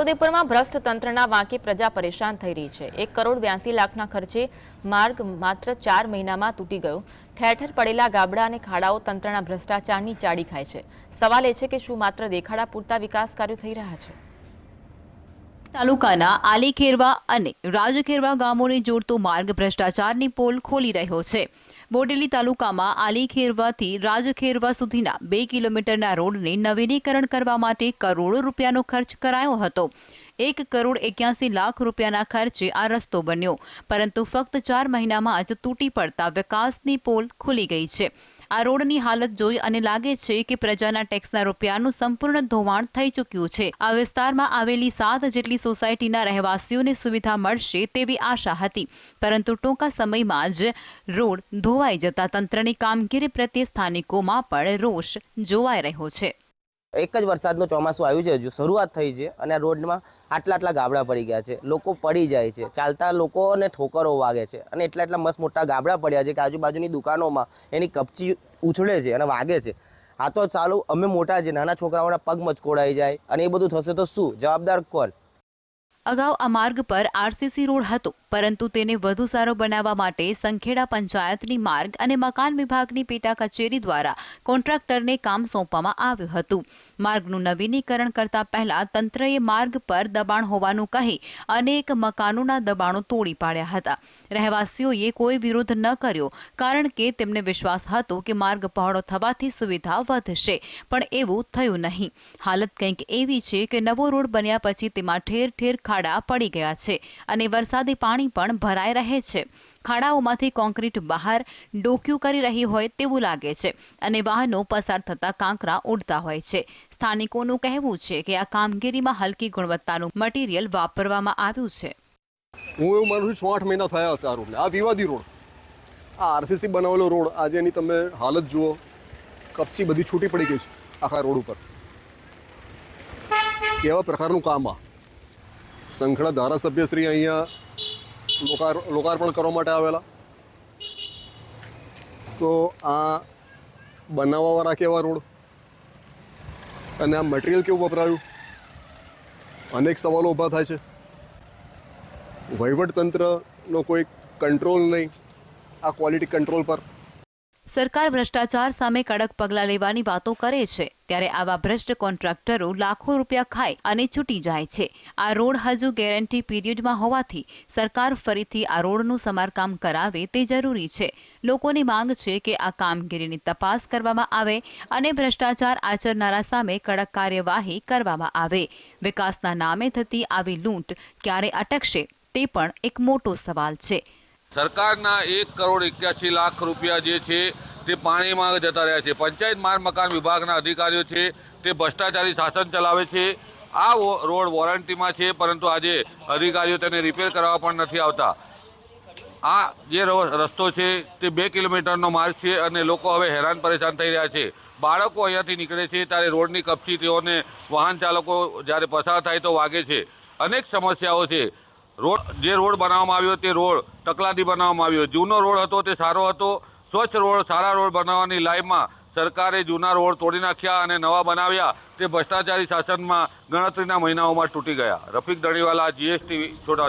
છોટાઉદેપુરમાં ભ્રષ્ટ તંત્રના વાંકે પ્રજા પરેશાન થઈ રહી છે. એક કરોડ બ્યાસી લાખના ખર્ચે માર્ગ માત્ર ચાર મહિનામાં તૂટી ગયો. ઠેર ઠેર પડેલા ગાબડા અને ખાડાઓ તંત્રના ભ્રષ્ટાચારની ચાડી ખાય છે. સવાલ એ છે કે શું માત્ર દેખાડા પૂરતા વિકાસ કાર્યો થઈ રહ્યા છે? તાલુકાના આલીખેરવા અને રાજખેરવા ગામોને જોડતો માર્ગ ભ્રષ્ટાચારની પોલ ખોલી રહ્યો છે. બોડેલી તાલુકામાં આલીખેરવાથી રાજખેરવા સુધીના બે કિલોમીટરના રોડને નવીનીકરણ કરવા માટે કરોડો રૂપિયાનો ખર્ચ કરાયો હતો. એક કરોડ એક્યાસી લાખ રૂપિયાના ખર્ચે આ રસ્તો બન્યો. પરંતુ ફક્ત ચાર મહિનામાં જ તૂટી પડતા વિકાસની પોલ ખુલી ગઈ છે. આ રોડની હાલત જોઈ અને લાગે છે કે પ્રજાના ટેક્સના રૂપિયાનું સંપૂર્ણ ધોવાણ થઈ ચૂક્યું છે. આ વિસ્તારમાં આવેલી સાત જેટલી સોસાયટીના રહેવાસીઓને સુવિધા મળશે તેવી આશા હતી. પરંતુ ટૂંકા સમયમાં જ રોડ ધોવાઈ જતા તંત્રની કામગીરી પ્રત્યે સ્થાનિકોમાં પણ રોષ જોવાઈ રહ્યો છે. એક જ વરસાદનું ચોમાસું આવ્યું છે હજુ. શરૂઆત થઈ છે અને રોડમાં આટલા આટલા ગાબડા પડી ગયા છે. લોકો પડી જાય છે. ચાલતા લોકોને ઠોકરો વાગે છે. અને એટલા એટલા મસ્ત મોટા ગાબડા પડ્યા છે કે આજુબાજુની દુકાનોમાં એની કપચી ઉછળે છે અને વાગે છે. આ તો ચાલુ, અમે મોટા છે નાના છોકરાઓના પગ મચકોડાઈ જાય. અને એ બધું થશે તો શું? જવાબદાર કોણ? અગાઉ આ માર્ગ પર આરસીસી રોડ હતો, પરંતુ તેને વધુ સારો બનાવવા માટે સંખેડા પંચાયતની માર્ગ અને મકાન વિભાગની પેટા કચેરી દ્વારા કોન્ટ્રાક્ટરને કામ સોંપવામાં આવ્યું હતું. માર્ગનું નવીનીકરણ કરતા પહેલા તંત્રએ માર્ગ પર દબાણ હોવાનું કહી અનેક મકાનોના દબાણો તોડી પાડ્યા હતા. રહેવાસીઓએ કોઈ વિરોધ ન કર્યો, કારણ કે તેમને વિશ્વાસ હતો કે માર્ગ પહોળો થવાથી સુવિધા વધશે, પણ એવું થયું નહીં. હાલત કંઈક એવી છે કે નવો રોડ બન્યા પછી તેમાં ઠેર ઠેર ખાડા પડી ગયા છે અને વરસાદી પાણી પણ ભરાઈ રહે છે. ખાડાઓમાંથી કોન્ક્રીટ બહાર ડોક્યું કરી રહી હોય તેવું લાગે છે અને વાહનો પસાર થતા કાંકરા ઉડતા હોય છે. સ્થાનિકોનું કહેવું છે કે આ કામગીરીમાં હલકી ગુણવત્તાનું મટીરિયલ વાપરવામાં આવ્યું છે. હું એવું માનું છું આઠ મહિના થયા હશે આ રોડને. આ વિવાદી રોડ. આ આરસીસી બનાવેલો રોડ, આજે એની તમે હાલત જુઓ, કપચી બધી છૂટી પડી ગઈ છે આખા રોડ ઉપર. કેવા પ્રકારનું કામ આ? સંખડા ધારાસભ્યશ્રી અહીંયા લોકાર, લોકાર્પણ કરવા માટે આવેલા. તો આ બનાવવાવાળા કેવા રોડ? અને આ મટીરિયલ કેવું વપરાયું? અનેક સવાલો ઊભા થાય છે. વહીવટતંત્રનો કોઈ કંટ્રોલ નહીં. આ ક્વોલિટી કંટ્રોલ પર સરકાર ભ્રષ્ટાચાર સામે કડક પગલાં લેવાની વાતો કરે છે. ત્યારે આવા ભ્રષ્ટ કોન્ટ્રાક્ટરો લાખો રૂપિયા ખાય અને છૂટી જાય છે. આ રોડ હજુ ગેરંટી પીરિયડમાં હોવાથી સરકાર ફરીથી આ રોડનું સમારકામ કરાવે તે જરૂરી છે. લોકોની માંગ છે કે આ કામગીરીની તપાસ કરવામાં આવે અને ભ્રષ્ટાચાર આચરનારા સામે કડક કાર્યવાહી કરવામાં આવે. વિકાસના નામે થતી આવી લૂંટ ક્યારે અટકશે તે પણ એક મોટો સવાલ છે. સરકારના એક કરોડ એક્યાસી લાખ રૂપિયા જે છે તે પાણીમાં જતા રહ્યા છે. પંચાયત માર્ગ મકાન વિભાગના અધિકારીઓ છે, તે ભ્રષ્ટાચારી શાસન ચલાવે છે. આ રોડ વોરંટીમાં છે, પરંતુ આજે અધિકારીઓ તેને રિપેર કરવા પણ નથી આવતા. આ જે રસ્તો છે, તે બે કિલોમીટરનો માર્ગ છે અને લોકો હવે હેરાન પરેશાન થઈ રહ્યા છે. બાળકો અહીંયાથી નીકળે છે, ત્યારે રોડની કપચી તેઓને વાહન ચાલકો જ્યારે પસાર થાય તો વાગે છે. અનેક સમસ્યાઓ છે. રોડ, જે રોડ બનાવવામાં આવ્યો તે રોડ તકલાદી બનાવવામાં આવ્યો. જૂનો રોડ હતો, તે સારો હતો. સ્વચ્છ રોડ, સારા રોડ બનાવવાની લાઈમાં સરકારે જૂના રોડ તોડી નાખ્યા અને નવા બનાવ્યા. તે ભ્રષ્ટાચારી શાસનમાં ગણતરીના મહિનાઓમાં તૂટી ગયા. રફીક દણીવાલા જીએસટી છોટા